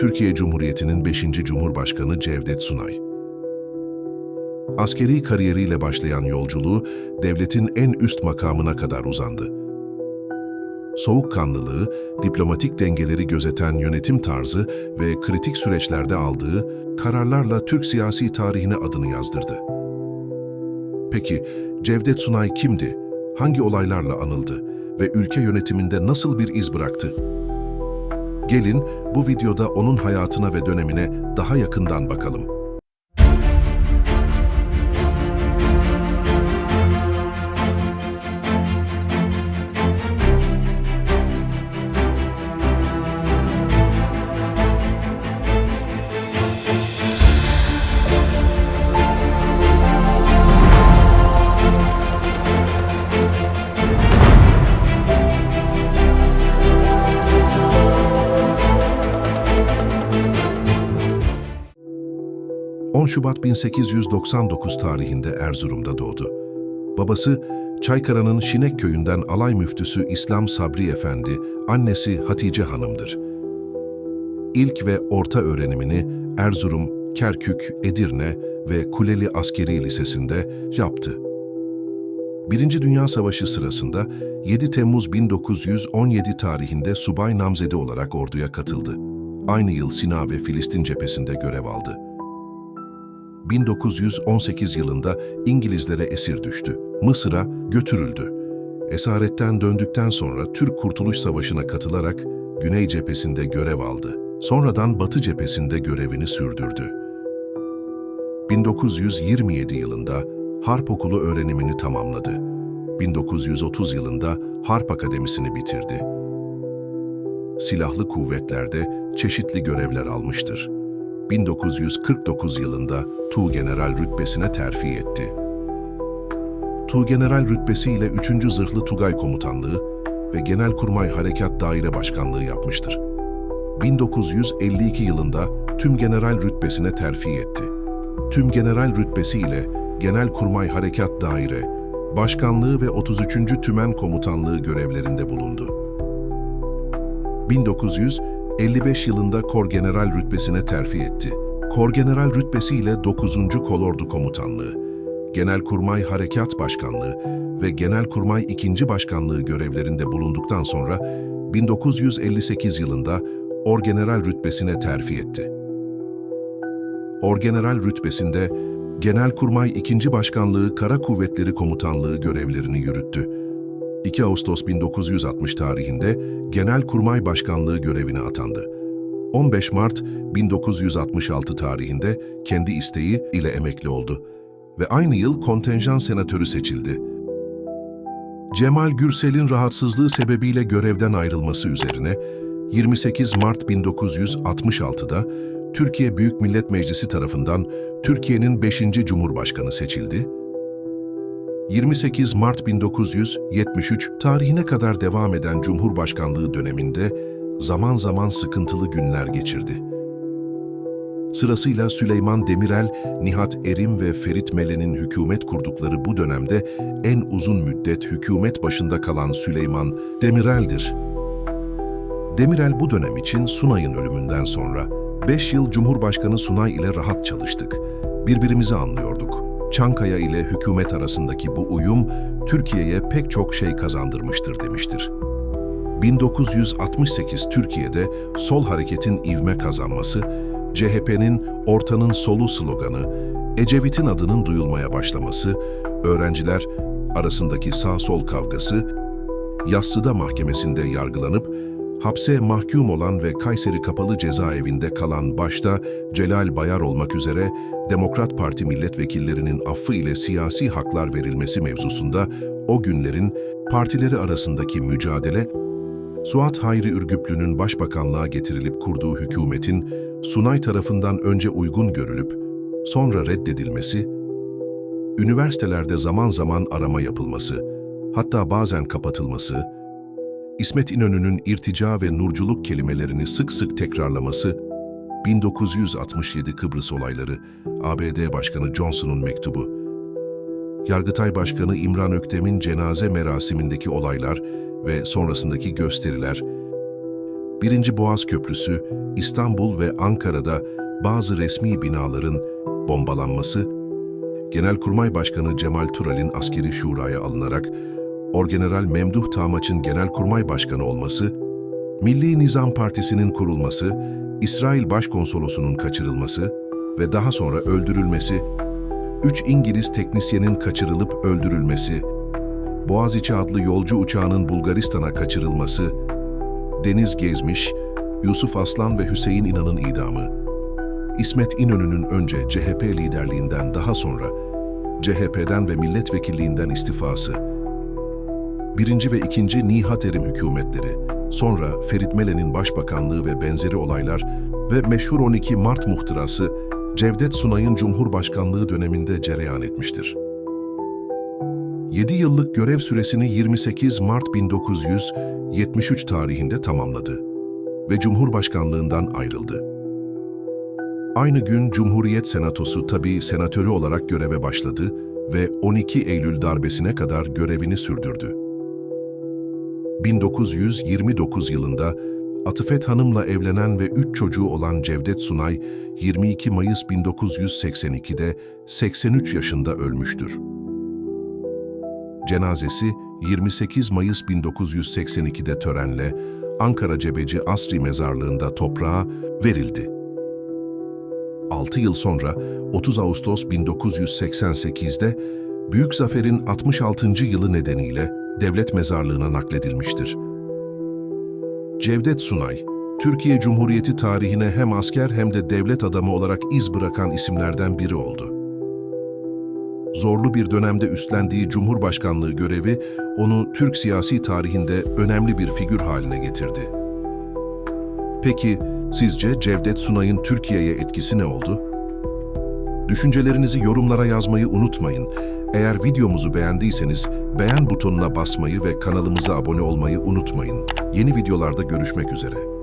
Türkiye Cumhuriyeti'nin 5. Cumhurbaşkanı Cevdet Sunay. Askeri kariyeriyle başlayan yolculuğu devletin en üst makamına kadar uzandı. Soğukkanlılığı, diplomatik dengeleri gözeten yönetim tarzı ve kritik süreçlerde aldığı kararlarla Türk siyasi tarihine adını yazdırdı. Peki Cevdet Sunay kimdi? Hangi olaylarla anıldı ve ülke yönetiminde nasıl bir iz bıraktı? Gelin bu videoda onun hayatına ve dönemine daha yakından bakalım. ...10 Şubat 1899 tarihinde Erzurum'da doğdu. Babası, Çaykara'nın Şinek köyünden alay müftüsü İslam Sabri Efendi, annesi Hatice Hanım'dır. İlk ve orta öğrenimini Erzurum, Kerkük, Edirne ve Kuleli Askeri Lisesi'nde yaptı. Birinci Dünya Savaşı sırasında 7 Temmuz 1917 tarihinde subay namzedi olarak orduya katıldı. Aynı yıl Sina ve Filistin cephesinde görev aldı. 1918 yılında İngilizlere esir düştü. Mısır'a götürüldü. Esaretten döndükten sonra Türk Kurtuluş Savaşı'na katılarak Güney cephesinde görev aldı. Sonradan Batı cephesinde görevini sürdürdü. 1927 yılında Harp Okulu öğrenimini tamamladı. 1930 yılında Harp Akademisi'ni bitirdi. Silahlı kuvvetlerde çeşitli görevler almıştır. 1949 yılında Tuğgeneral rütbesine terfi etti. Tuğgeneral rütbesi ile 3. Zırhlı Tugay Komutanlığı ve Genelkurmay Harekat Daire Başkanlığı yapmıştır. 1952 yılında Tümgeneral rütbesine terfi etti. Tümgeneral rütbesi ile Genelkurmay Harekat Daire, Başkanlığı ve 33. Tümen Komutanlığı görevlerinde bulundu. 1955 yılında Korgeneral rütbesine terfi etti. Korgeneral rütbesi ile 9. Kolordu Komutanlığı, Genelkurmay Harekat Başkanlığı ve Genelkurmay 2. Başkanlığı görevlerinde bulunduktan sonra 1958 yılında Orgeneral rütbesine terfi etti. Orgeneral rütbesinde Genelkurmay 2. Başkanlığı Kara Kuvvetleri Komutanlığı görevlerini yürüttü. 2 Ağustos 1960 tarihinde Genelkurmay Başkanlığı görevine atandı. 15 Mart 1966 tarihinde kendi isteği ile emekli oldu ve aynı yıl kontenjan senatörü seçildi. Cemal Gürsel'in rahatsızlığı sebebiyle görevden ayrılması üzerine 28 Mart 1966'da Türkiye Büyük Millet Meclisi tarafından Türkiye'nin 5. Cumhurbaşkanı seçildi 28 Mart 1973 tarihine kadar devam eden Cumhurbaşkanlığı döneminde zaman zaman sıkıntılı günler geçirdi. Sırasıyla Süleyman Demirel, Nihat Erim ve Ferit Melen'in hükümet kurdukları bu dönemde en uzun müddet hükümet başında kalan Süleyman Demirel'dir. Demirel bu dönem için Sunay'ın ölümünden sonra 5 yıl Cumhurbaşkanı Sunay ile rahat çalıştık. Birbirimizi anlıyorduk. Çankaya ile hükümet arasındaki bu uyum Türkiye'ye pek çok şey kazandırmıştır demiştir. 1968 Türkiye'de sol hareketin ivme kazanması, CHP'nin ortanın solu sloganı, Ecevit'in adının duyulmaya başlaması, öğrenciler arasındaki sağ-sol kavgası, Yassıda Mahkemesi'nde yargılanıp hapse mahkum olan ve Kayseri Kapalı Cezaevinde kalan başta Celal Bayar olmak üzere Demokrat Parti milletvekillerinin affı ile siyasi haklar verilmesi mevzusunda o günlerin partileri arasındaki mücadele, Suat Hayri Ürgüplü'nün başbakanlığa getirilip kurduğu hükümetin Sunay tarafından önce uygun görülüp sonra reddedilmesi, üniversitelerde zaman zaman arama yapılması, hatta bazen kapatılması, İsmet İnönü'nün irtica ve nurculuk kelimelerini sık sık tekrarlaması, 1967 Kıbrıs olayları, ABD Başkanı Johnson'un mektubu, Yargıtay Başkanı İmran Öktem'in cenaze merasimindeki olaylar ve sonrasındaki gösteriler, 1. Boğaz Köprüsü, İstanbul ve Ankara'da bazı resmi binaların bombalanması, Genelkurmay Başkanı Cemal Tural'in askeri şuraya alınarak Orgeneral Memduh Tamaç'ın Genelkurmay Başkanı olması, Milli Nizam Partisi'nin kurulması, İsrail Başkonsolosu'nun kaçırılması ve daha sonra öldürülmesi, üç İngiliz teknisyenin kaçırılıp öldürülmesi, Boğaziçi adlı yolcu uçağının Bulgaristan'a kaçırılması, Deniz Gezmiş, Yusuf Aslan ve Hüseyin İnan'ın idamı, İsmet İnönü'nün önce CHP liderliğinden daha sonra CHP'den ve milletvekilliğinden istifası, birinci ve ikinci Nihat Erim hükümetleri, sonra Ferit Melen'in başbakanlığı ve benzeri olaylar ve meşhur 12 Mart muhtırası Cevdet Sunay'ın Cumhurbaşkanlığı döneminde cereyan etmiştir. 7 yıllık görev süresini 28 Mart 1973 tarihinde tamamladı ve Cumhurbaşkanlığından ayrıldı. Aynı gün Cumhuriyet Senatosu tabii senatörü olarak göreve başladı ve 12 Eylül darbesine kadar görevini sürdürdü. 1929 yılında Atıfet Hanım'la evlenen ve üç çocuğu olan Cevdet Sunay, 22 Mayıs 1982'de 83 yaşında ölmüştür. Cenazesi 28 Mayıs 1982'de törenle Ankara Cebeci Asri Mezarlığı'nda toprağa verildi. 6 yıl sonra 30 Ağustos 1988'de Büyük Zafer'in 66. yılı nedeniyle devlet mezarlığına nakledilmiştir. Cevdet Sunay, Türkiye Cumhuriyeti tarihine hem asker hem de devlet adamı olarak iz bırakan isimlerden biri oldu. Zorlu bir dönemde üstlendiği Cumhurbaşkanlığı görevi onu Türk siyasi tarihinde önemli bir figür haline getirdi. Peki sizce Cevdet Sunay'ın Türkiye'ye etkisi ne oldu? Düşüncelerinizi yorumlara yazmayı unutmayın. Eğer videomuzu beğendiyseniz beğen butonuna basmayı ve kanalımıza abone olmayı unutmayın. Yeni videolarda görüşmek üzere.